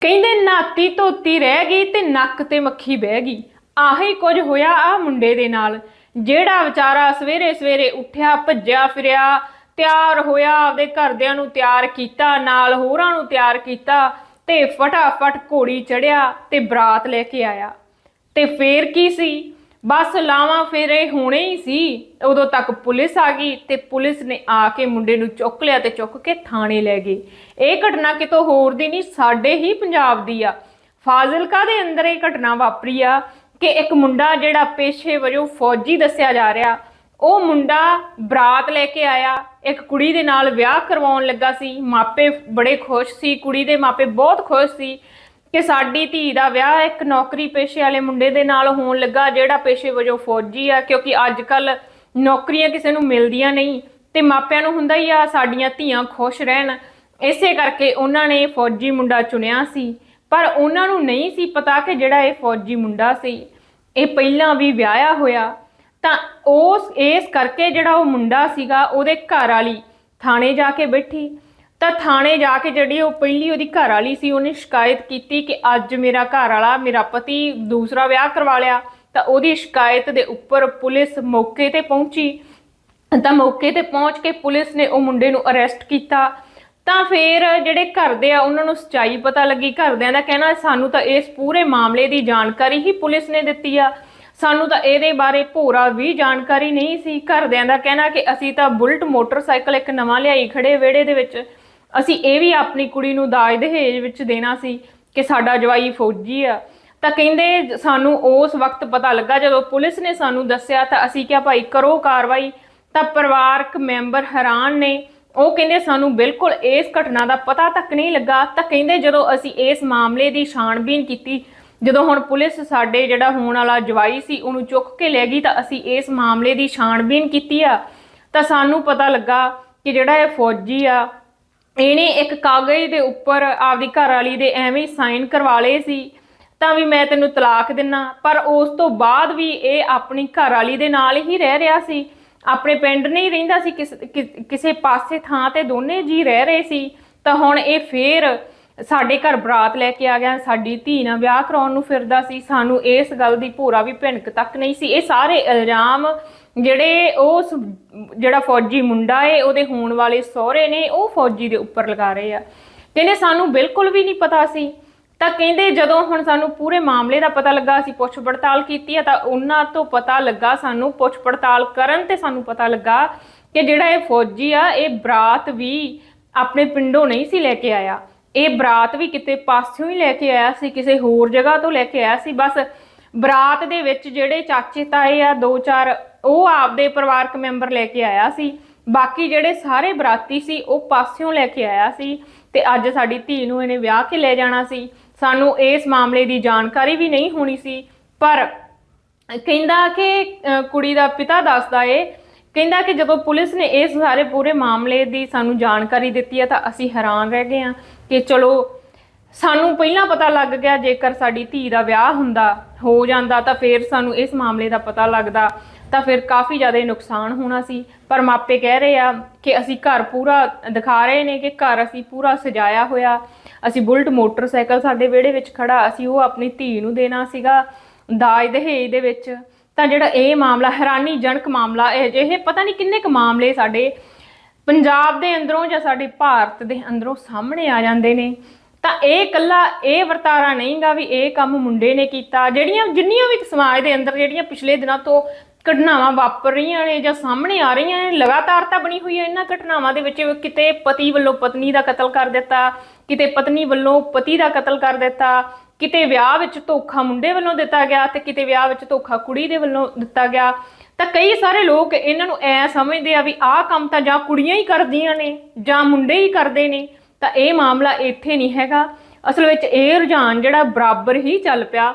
ਕਹਿੰਦੇ ਨਾਤੀ ਧੋਤੀ ਰਹਿ ਗਈ ਤੇ ਨੱਕ ਤੇ ਮੱਖੀ ਬਹਿ ਗਈ। ਆਹੀ ਕੁਝ ਹੋਇਆ ਆ ਮੁੰਡੇ ਦੇ ਨਾਲ। ਜਿਹੜਾ ਵਿਚਾਰਾ ਸਵੇਰੇ ਸਵੇਰੇ ਉੱਠਿਆ, ਭੱਜਿਆ ਫਿਰਿਆ, ਤਿਆਰ ਹੋਇਆ, ਆਪਦੇ ਘਰਦਿਆਂ ਨੂੰ ਤਿਆਰ ਕੀਤਾ, ਨਾਲ ਹੋਰਾਂ ਨੂੰ ਤਿਆਰ ਕੀਤਾ ਤੇ ਫਟਾਫਟ ਘੋੜੀ ਚੜਿਆ ਤੇ ਬਰਾਤ ਲੈ ਕੇ ਆਇਆ। ਤੇ ਫੇਰ ਕੀ ਸੀ? ਬਸ ਲਾਵਾਂ ਫੇਰੇ ਹੋਣੇ ਹੀ ਸੀ। ਉਦੋਂ ਤੱਕ ਪੁਲਿਸ ਆ ਗਈ ਤੇ ਪੁਲਿਸ ਨੇ ਆ ਕੇ ਮੁੰਡੇ ਨੂੰ ਚੁੱਕ ਲਿਆ ਤੇ ਚੁੱਕ ਕੇ ਥਾਣੇ ਲੈ ਗਏ। ਇਹ ਘਟਨਾ ਕਿਤੋਂ ਹੋਰ ਦੀ ਨਹੀਂ, ਸਾਡੇ ਹੀ ਪੰਜਾਬ ਦੀ ਆ। ਫਾਜ਼ਿਲਕਾ ਦੇ ਅੰਦਰ ਇਹ ਘਟਨਾ ਵਾਪਰੀ ਆ ਕਿ ਇੱਕ ਮੁੰਡਾ ਜਿਹੜਾ ਪੇਸ਼ੇ ਵਜੋਂ ਫੌਜੀ ਦੱਸਿਆ ਜਾ ਰਿਹਾ, ਉਹ ਮੁੰਡਾ ਬਰਾਤ ਲੈ ਕੇ ਆਇਆ। ਇੱਕ ਕੁੜੀ ਦੇ ਨਾਲ ਵਿਆਹ ਕਰਵਾਉਣ ਲੱਗਾ ਸੀ। ਮਾਪੇ ਬੜੇ ਖੁਸ਼ ਸੀ, ਕੁੜੀ ਦੇ ਮਾਪੇ ਬਹੁਤ ਖੁਸ਼ ਸੀ। ਕਿ ਸਾਡੀ ਧੀ ਦਾ ਵਿਆਹ ਇੱਕ ਨੌਕਰੀ ਪੇਸ਼ੇ ਵਾਲੇ ਮੁੰਡੇ ਦੇ ਨਾਲ ਹੋਣ ਲੱਗਾ, ਜਿਹੜਾ ਪੇਸ਼ੇ ਵਜੋਂ ਫੌਜੀ ਆ, ਕਿਉਂਕਿ ਅੱਜ ਕੱਲ ਨੌਕਰੀਆਂ ਕਿਸੇ ਨੂੰ ਮਿਲਦੀਆਂ ਨਹੀਂ ਤੇ ਮਾਪਿਆਂ ਨੂੰ ਹੁੰਦਾ ਹੀ ਆ, ਸਾਡੀਆਂ ਧੀਆਂ ਖੁਸ਼ ਰਹਿਣ। ਇਸੇ ਕਰਕੇ ਉਹਨਾਂ ਨੇ ਫੌਜੀ ਮੁੰਡਾ ਚੁਣਿਆ ਸੀ। ਪਰ ਉਹਨਾਂ ਨੂੰ ਨਹੀਂ ਸੀ ਪਤਾ ਕਿ ਜਿਹੜਾ ਇਹ ਫੌਜੀ ਮੁੰਡਾ ਸੀ, ਇਹ ਪਹਿਲਾਂ ਵੀ ਵਿਆਹਿਆ ਹੋਇਆ। ਤਾਂ ਉਸ, ਇਸ ਕਰਕੇ ਜਿਹੜਾ ਉਹ ਮੁੰਡਾ ਸੀਗਾ, ਉਹਦੇ ਘਰ ਵਾਲੀ ਥਾਣੇ ਜਾ ਕੇ ਬੈਠੀ। ਤਾਂ ਥਾਣੇ ਜਾ ਕੇ ਜਿਹੜੀ ਉਹ ਪਹਿਲੀ ਉਹਦੀ ਘਰ ਵਾਲੀ ਸੀ, ਉਹਨੇ ਸ਼ਿਕਾਇਤ ਕੀਤੀ ਕਿ ਅੱਜ ਮੇਰਾ ਘਰ ਵਾਲਾ, ਮੇਰਾ ਪਤੀ ਦੂਸਰਾ ਵਿਆਹ ਕਰਵਾ ਲਿਆ। ਤਾਂ ਉਹਦੀ ਸ਼ਿਕਾਇਤ ਦੇ ਉੱਪਰ ਪੁਲਿਸ ਮੌਕੇ ਤੇ ਪਹੁੰਚੀ। ਤਾਂ ਮੌਕੇ ਤੇ ਪਹੁੰਚ ਕੇ ਪੁਲਿਸ ਨੇ ਉਹ ਮੁੰਡੇ ਨੂੰ ਅਰੈਸਟ ਕੀਤਾ। ਤਾਂ ਫਿਰ ਜਿਹੜੇ ਘਰ ਆ, ਉਹਨਾਂ ਨੂੰ ਸਚਾਈ ਪਤਾ ਲੱਗੀ। ਘਰਦਿਆਂ ਦਾ ਕਹਿਣਾ, ਸਾਨੂੰ ਤਾਂ ਇਸ ਪੂਰੇ ਮਾਮਲੇ ਦੀ ਜਾਣਕਾਰੀ ਹੀ ਪੁਲਿਸ ਨੇ ਦਿੱਤੀ ਆ। ਸਾਨੂੰ ਤਾਂ ਇਹਦੇ ਬਾਰੇ ਭੋਰਾ ਵੀ ਜਾਣਕਾਰੀ ਨਹੀਂ ਸੀ। ਘਰਦਿਆਂ ਦਾ ਕਹਿਣਾ ਕਿ ਅਸੀਂ ਤਾਂ ਬੁਲਟ ਮੋਟਰਸਾਈਕਲ ਇੱਕ ਨਵਾਂ ਲਿਆਈ ਖੜੇ ਵਿਹੜੇ ਦੇ ਵਿੱਚ। ਅਸੀਂ ਇਹ ਵੀ ਆਪਣੀ ਕੁੜੀ ਨੂੰ ਦਾਜ ਦਹੇਜ ਵਿੱਚ ਦੇਣਾ ਸੀ ਕਿ ਸਾਡਾ ਜਵਾਈ ਫੌਜੀ ਆ। ਤਾਂ ਕਹਿੰਦੇ ਸਾਨੂੰ ਉਸ ਵਕਤ ਪਤਾ ਲੱਗਾ ਜਦੋਂ ਪੁਲਿਸ ਨੇ ਸਾਨੂੰ ਦੱਸਿਆ ਤਾਂ ਅਸੀਂ ਕਿਹਾ, ਭਾਈ, ਕਰੋ ਕਾਰਵਾਈ। ਤਾਂ ਪਰਿਵਾਰਕ ਮੈਂਬਰ ਹੈਰਾਨ ਨੇ। ਉਹ ਕਹਿੰਦੇ, ਸਾਨੂੰ ਬਿਲਕੁਲ ਇਸ ਘਟਨਾ ਦਾ ਪਤਾ ਤੱਕ ਨਹੀਂ ਲੱਗਾ। ਤਾਂ ਕਹਿੰਦੇ, ਜਦੋਂ ਅਸੀਂ ਇਸ ਮਾਮਲੇ ਦੀ ਛਾਣਬੀਨ ਕੀਤੀ, ਜਦੋਂ ਹੁਣ ਪੁਲਿਸ ਸਾਡੇ ਜਿਹੜਾ ਹੋਣ ਵਾਲਾ ਜਵਾਈ ਸੀ, ਉਹਨੂੰ ਚੁੱਕ ਕੇ ਲੈ ਗਈ ਤਾਂ ਅਸੀਂ ਇਸ ਮਾਮਲੇ ਦੀ ਛਾਣਬੀਨ ਕੀਤੀ ਆ। ਤਾਂ ਸਾਨੂੰ ਪਤਾ ਲੱਗਾ ਕਿ ਜਿਹੜਾ ਇਹ ਫੌਜੀ ਆ ਇਹਨੇ ਇੱਕ ਕਾਗਜ਼ ਦੇ ਉੱਪਰ ਆਪਦੀ ਘਰ ਵਾਲੀ ਦੇ ਐਵੇਂ ਸਾਈਨ ਕਰਵਾ ਲਏ ਸੀ, ਤਾਂ ਵੀ ਮੈਂ ਤੈਨੂੰ ਤਲਾਕ ਦਿੰਨਾ। ਪਰ ਉਸ ਤੋਂ ਬਾਅਦ ਵੀ ਇਹ ਆਪਣੀ ਘਰ ਵਾਲੀ ਦੇ ਨਾਲ ਹੀ ਰਹਿ ਰਿਹਾ ਸੀ। ਆਪਣੇ ਪਿੰਡ ਨਹੀਂ ਰਹਿੰਦਾ ਸੀ, ਕਿਸ- ਕਿ- ਕਿਸੇ ਪਾਸੇ ਥਾਂ ਤੇ ਦੋਨੇ ਜੀ ਰਹਿ ਰਹੇ ਸੀ। ਤਾਂ ਹੁਣ ਇਹ ਫੇਰ ਸਾਡੇ ਘਰ ਬਰਾਤ ਲੈ ਕੇ ਆ ਗਿਆ, ਸਾਡੀ ਧੀ ਨਾਲ ਵਿਆਹ ਕਰਾਉਣ ਨੂੰ ਫਿਰਦਾ ਸੀ, ਸਾਨੂੰ ਇਸ ਗੱਲ ਦੀ ਭੋਰਾ ਵੀ ਭਿਣਕ ਤੱਕ ਨਹੀਂ ਸੀ। ਇਹ ਸਾਰੇ ਇਲਜ਼ਾਮ ਜਿਹੜੇ ਉਹ ਜਿਹੜਾ ਫੌਜੀ ਮੁੰਡਾ ਏ, ਉਹਦੇ ਹੋਣ ਵਾਲੇ ਸਹੁਰੇ ਨੇ, ਉਹ ਫੌਜੀ ਦੇ ਉੱਪਰ ਲਗਾ ਰਹੇ ਆ। ਕਹਿੰਦੇ ਸਾਨੂੰ ਬਿਲਕੁਲ ਵੀ ਨਹੀਂ ਪਤਾ ਸੀ। ਤਾਂ ਕਹਿੰਦੇ ਜਦੋਂ ਹੁਣ ਸਾਨੂੰ ਪੂਰੇ ਮਾਮਲੇ ਦਾ ਪਤਾ ਲੱਗਾ, ਅਸੀਂ ਪੁੱਛ ਪੜਤਾਲ ਕੀਤੀ ਆ, ਤਾਂ ਉਹਨਾਂ ਤੋਂ ਪਤਾ ਲੱਗਾ, ਸਾਨੂੰ ਪੁੱਛ ਪੜਤਾਲ ਕਰਨ ਤੇ ਸਾਨੂੰ ਪਤਾ ਲੱਗਾ ਕਿ ਜਿਹੜਾ ਇਹ ਫੌਜੀ ਆ, ਇਹ ਬਰਾਤ ਵੀ ਆਪਣੇ ਪਿੰਡੋਂ ਨਹੀਂ ਸੀ ਲੈ ਕੇ ਆਇਆ। ਇਹ ਬਰਾਤ ਵੀ ਕਿਤੇ ਪਾਸਿਓਂ ਹੀ ਲੈ ਕੇ ਆਇਆ ਸੀ, ਕਿਸੇ ਹੋਰ ਜਗ੍ਹਾ ਤੋਂ ਲੈ ਕੇ ਆਇਆ ਸੀ। ਬਸ ਬਰਾਤ ਦੇ ਵਿੱਚ ਜਿਹੜੇ ਚਾਚੇ ਤਾਏ ਆ, ਦੋ ਚਾਰ, ਉਹ ਆਪਦੇ ਪਰਿਵਾਰਕ ਮੈਂਬਰ ਲੈ ਕੇ ਆਇਆ ਸੀ। ਬਾਕੀ ਜਿਹੜੇ ਸਾਰੇ ਬਰਾਤੀ ਸੀ, ਉਹ ਪਾਸਿਓਂ ਲੈ ਕੇ ਆਇਆ ਸੀ ਤੇ ਅੱਜ ਸਾਡੀ ਧੀ ਨੂੰ ਇਹਨੇ ਵਿਆਹ ਕੇ ਲੈ ਜਾਣਾ ਸੀ। ਸਾਨੂੰ ਇਸ ਮਾਮਲੇ ਦੀ ਜਾਣਕਾਰੀ ਵੀ ਨਹੀਂ ਹੋਣੀ ਸੀ, ਪਰ ਕਹਿੰਦਾ ਕਿ ਕੁੜੀ ਦਾ ਪਿਤਾ ਦੱਸਦਾ ਏ ਕਹਿੰਦਾ ਕਿ ਜਦੋਂ ਪੁਲਿਸ ਨੇ ਇਸ ਸਾਰੇ ਪੂਰੇ ਮਾਮਲੇ ਦੀ ਸਾਨੂੰ ਜਾਣਕਾਰੀ ਦਿੱਤੀ ਹੈ ਤਾਂ ਅਸੀਂ ਹੈਰਾਨ ਰਹਿ ਗਏ ਹਾਂ ਕਿ ਚਲੋ, ਸਾਨੂੰ ਪਹਿਲਾਂ ਪਤਾ ਲੱਗ ਗਿਆ ਜੇਕਰ ਸਾਡੀ ਧੀ ਦਾ ਵਿਆਹ ਹੁੰਦਾ, ਹੋ ਜਾਂਦਾ ਤਾਂ ਫਿਰ ਸਾਨੂੰ ਇਸ ਮਾਮਲੇ ਦਾ ਪਤਾ ਲੱਗਦਾ, ਤਾਂ ਫਿਰ ਕਾਫੀ ਜ਼ਿਆਦਾ ਨੁਕਸਾਨ ਹੋਣਾ ਸੀ। ਪਰ ਮਾਪੇ ਕਹਿ ਰਹੇ ਆ ਕਿ ਅਸੀਂ ਘਰ ਪੂਰਾ ਦਿਖਾ ਰਹੇ ਨੇ ਕਿ ਘਰ ਅਸੀਂ ਪੂਰਾ ਸਜਾਇਆ ਹੋਇਆ, ਅਸੀਂ ਬੁਲਟ ਮੋਟਰਸਾਈਕਲ ਸਾਡੇ ਵਿਹੜੇ ਵਿੱਚ ਖੜਾ, ਅਸੀਂ ਉਹ ਆਪਣੀ ਧੀ ਨੂੰ ਦੇਣਾ ਸੀਗਾ ਦਾਜ ਦਹੇਜ ਦੇ ਵਿੱਚ। ਤਾਂ ਜਿਹੜਾ ਇਹ ਮਾਮਲਾ, ਹੈਰਾਨੀਜਨਕ ਮਾਮਲਾ ਇਹ ਜਿਹੇ ਪਤਾ ਨਹੀਂ ਕਿੰਨੇ ਕੁ ਮਾਮਲੇ ਸਾਡੇ ਪੰਜਾਬ ਦੇ ਅੰਦਰੋਂ ਜਾਂ ਸਾਡੇ ਭਾਰਤ ਦੇ ਅੰਦਰੋਂ ਸਾਹਮਣੇ ਆ ਜਾਂਦੇ ਨੇ। ਤਾਂ ਇਹ ਕੱਲਾ ਇਹ ਵਰਤਾਰਾ ਨਹੀਂਗਾ ਵੀ ਇਹ ਕੰਮ ਮੁੰਡੇ ਨੇ ਕੀਤਾ। ਜਿਹੜੀਆਂ ਜਿੰਨੀਆਂ ਵੀ ਸਮਾਜ ਦੇ ਅੰਦਰ ਜਿਹੜੀਆਂ ਪਿਛਲੇ ਦਿਨਾਂ ਤੋਂ ਘਟਨਾਵਾਂ ਵਾਪਰ ਰਹੀਆਂ ਨੇ ਜਾਂ ਸਾਹਮਣੇ ਆ ਰਹੀਆਂ ਨੇ, ਲਗਾਤਾਰ ਤਾਂ ਬਣੀ ਹੋਈ ਹੈ ਇਹਨਾਂ ਘਟਨਾਵਾਂ ਦੇ ਵਿੱਚ ਕਿਤੇ ਪਤੀ ਵੱਲੋਂ ਪਤਨੀ ਦਾ ਕਤਲ ਕਰ ਦਿੱਤਾ, ਕਿਤੇ ਪਤਨੀ ਵੱਲੋਂ ਪਤੀ ਦਾ ਕਤਲ ਕਰ ਦਿੱਤਾ ਕਿਤੇ ਵਿਆਹ ਵਿੱਚ ਧੋਖਾ ਮੁੰਡੇ ਵੱਲੋਂ ਦਿੱਤਾ ਗਿਆ ਤੇ ਕਿਤੇ ਵਿਆਹ ਵਿੱਚ ਧੋਖਾ ਕੁੜੀ ਦੇ ਵੱਲੋਂ ਦਿੱਤਾ ਗਿਆ, ਤਾਂ ਕਈ ਸਾਰੇ ਲੋਕ ਇਹਨਾਂ ਨੂੰ ਐ ਸਮਝਦੇ ਆ ਵੀ ਆਹ ਕੰਮ ਤਾਂ ਜਾਂ ਕੁੜੀਆਂ ਹੀ ਕਰਦੀਆਂ ਨੇ, ਜਾਂ ਮੁੰਡੇ ਹੀ ਕਰਦੇ ਨੇ, ਤਾਂ ਇਹ ਮਾਮਲਾ ਇੱਥੇ ਨਹੀਂ ਹੈਗਾ। ਅਸਲ ਵਿੱਚ ਇਹ ਰੁਝਾਨ ਜਿਹੜਾ ਬਰਾਬਰ ਹੀ ਚੱਲ ਪਿਆ।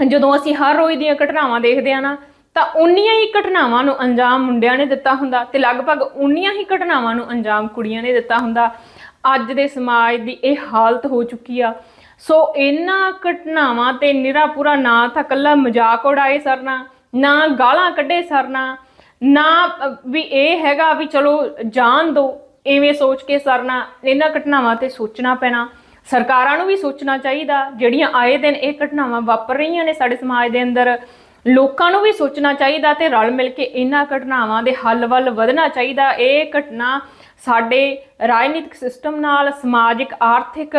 ਜਦੋਂ ਅਸੀਂ ਹਰ ਰੋਜ਼ ਦੀਆਂ ਘਟਨਾਵਾਂ ਦੇਖਦੇ ਆ ਨਾ, ਤਾਂ ਉਨੀਆਂ ਹੀ ਘਟਨਾਵਾਂ ਨੂੰ ਅੰਜਾਮ ਮੁੰਡਿਆਂ ਨੇ ਦਿੱਤਾ ਹੁੰਦਾ ਤੇ ਲਗਭਗ ਉਨੀਆਂ ਹੀ ਘਟਨਾਵਾਂ ਨੂੰ ਅੰਜਾਮ ਕੁੜੀਆਂ ਨੇ ਦਿੱਤਾ ਹੁੰਦਾ। ਅੱਜ ਦੇ ਸਮਾਜ ਦੀ ਇਹ ਹਾਲਤ ਹੋ ਚੁੱਕੀ ਆ। ਸੋ ਇਹਨਾਂ ਘਟਨਾਵਾਂ ਤੇ ਨਿਰਾ ਪੂਰਾ ਨਾ ਤਾਂ ਕੱਲਾ ਮਜ਼ਾਕ ਉਡਾਏ ਸਰਨਾ, ਨਾ ਗਾਲਾਂ ਕੱਢੇ ਸਰਨਾ, ਨਾ ਵੀ ਇਹ ਹੈਗਾ ਵੀ ਚਲੋ ਜਾਣ ਦੋ ਐਵੇਂ ਸੋਚ ਕੇ ਸਰਨਾ ਇਹਨਾਂ ਘਟਨਾਵਾਂ ਤੇ ਸੋਚਣਾ ਪੈਣਾ। ਸਰਕਾਰਾਂ ਨੂੰ ਵੀ ਸੋਚਣਾ ਚਾਹੀਦਾ, ਜਿਹੜੀਆਂ ਆਏ ਦਿਨ ਇਹ ਘਟਨਾਵਾਂ ਵਾਪਰ ਰਹੀਆਂ ਨੇ ਸਾਡੇ ਸਮਾਜ ਦੇ ਅੰਦਰ, ਲੋਕਾਂ ਨੂੰ ਵੀ ਸੋਚਣਾ ਚਾਹੀਦਾ ਤੇ ਰਲ ਮਿਲ ਕੇ ਇਹਨਾਂ ਘਟਨਾਵਾਂ ਦੇ ਹੱਲ ਵੱਲ ਵਧਣਾ ਚਾਹੀਦਾ। ਇਹ ਘਟਨਾ ਸਾਡੇ ਰਾਜਨੀਤਿਕ ਸਿਸਟਮ ਨਾਲ, ਸਮਾਜਿਕ, ਆਰਥਿਕ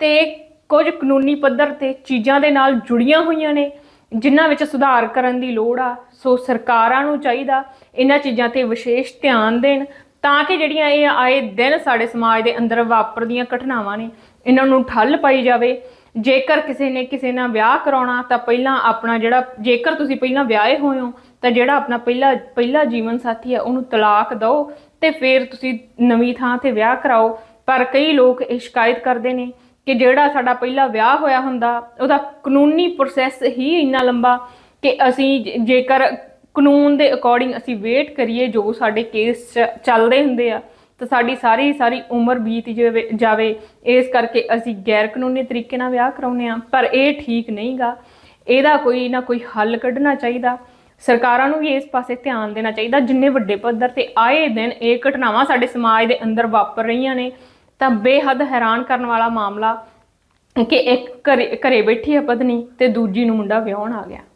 ਤੇ ਕੁਝ ਕਾਨੂੰਨੀ ਪੱਧਰ ਤੇ ਚੀਜ਼ਾਂ ਦੇ ਨਾਲ ਜੁੜੀਆਂ ਹੋਈਆਂ ਨੇ, ਜਿਨ੍ਹਾਂ ਵਿੱਚ ਸੁਧਾਰ ਕਰਨ ਦੀ ਲੋੜ ਆ। ਸੋ ਸਰਕਾਰਾਂ ਨੂੰ ਚਾਹੀਦਾ ਇਹਨਾਂ ਚੀਜ਼ਾਂ ਤੇ ਵਿਸ਼ੇਸ਼ ਧਿਆਨ ਦੇਣ, ਤਾਂ ਕਿ ਜਿਹੜੀਆਂ ਇਹ ਆਏ ਦਿਨ ਸਾਡੇ ਸਮਾਜ ਦੇ ਅੰਦਰ ਵਾਪਰਦੀਆਂ ਘਟਨਾਵਾਂ ਨੇ, ਇਹਨਾਂ ਨੂੰ ਠੱਲ ਪਾਈ ਜਾਵੇ। ਜੇਕਰ ਕਿਸੇ ਨੇ ਕਿਸੇ ਨਾਲ ਵਿਆਹ ਕਰਾਉਣਾ, ਤਾਂ ਪਹਿਲਾਂ ਆਪਣਾ ਜਿਹੜਾ, ਜੇਕਰ ਤੁਸੀਂ ਪਹਿਲਾਂ ਵਿਆਹੇ ਹੋਏ ਹੋ, ਤਾਂ ਜਿਹੜਾ ਆਪਣਾ ਪਹਿਲਾ ਪਹਿਲਾ ਜੀਵਨ ਸਾਥੀ ਹੈ ਉਹਨੂੰ ਤਲਾਕ ਦਿਓ ਤੇ ਫਿਰ ਤੁਸੀਂ ਨਵੀਂ ਥਾਂ ਤੇ ਵਿਆਹ ਕਰਾਓ। ਪਰ ਕਈ ਲੋਕ ਇਹ ਸ਼ਿਕਾਇਤ ਕਰਦੇ ਨੇ ਕਿ ਜਿਹੜਾ ਸਾਡਾ ਪਹਿਲਾ ਵਿਆਹ ਹੋਇਆ ਹੁੰਦਾ, ਉਹਦਾ ਕਾਨੂੰਨੀ ਪ੍ਰੋਸੈਸ ਹੀ ਇੰਨਾ ਲੰਬਾ ਕਿ ਅਸੀਂ ਜੇਕਰ ਕਾਨੂੰਨ ਦੇ ਅਕੋਰਡਿੰਗ ਅਸੀਂ ਵੇਟ ਕਰੀਏ ਜੋ ਸਾਡੇ ਕੇਸ ਚੱਲਦੇ ਹੁੰਦੇ ਆ, ਤਾਂ ਸਾਡੀ ਸਾਰੀ ਸਾਰੀ ਉਮਰ ਬੀਤ ਜਾਵੇ ਜਾਵੇ। ਇਸ ਕਰਕੇ ਅਸੀਂ ਗੈਰ ਕਾਨੂੰਨੀ ਤਰੀਕੇ ਨਾਲ ਵਿਆਹ ਕਰਾਉਂਦੇ ਆ ਪਰ ਇਹ ਠੀਕ ਨਹੀਂਗਾ। ਇਹਦਾ ਕੋਈ ਨਾ ਕੋਈ ਹੱਲ ਕੱਢਣਾ ਚਾਹੀਦਾ। ਸਰਕਾਰਾਂ ਨੂੰ ਵੀ ਇਸ ਪਾਸੇ ਧਿਆਨ ਦੇਣਾ ਚਾਹੀਦਾ। ਜਿੰਨੇ ਵੱਡੇ ਪੱਧਰ ਤੇ ਆਏ ਦਿਨ ਇਹ ਘਟਨਾਵਾਂ ਸਾਡੇ ਸਮਾਜ ਦੇ ਅੰਦਰ ਵਾਪਰ ਰਹੀਆਂ ਨੇ ਤਾਂ ਬੇਹੱਦ ਹੈਰਾਨ ਕਰਨ ਵਾਲਾ ਮਾਮਲਾ ਕਿ ਇੱਕ ਘਰੇ ਘਰੇ ਬੈਠੀ ਹੈ ਪਤਨੀ ਤੇ ਦੂਜੀ ਨੂੰ ਮੁੰਡਾ ਵਿਆਹਣ ਆ ਗਿਆ।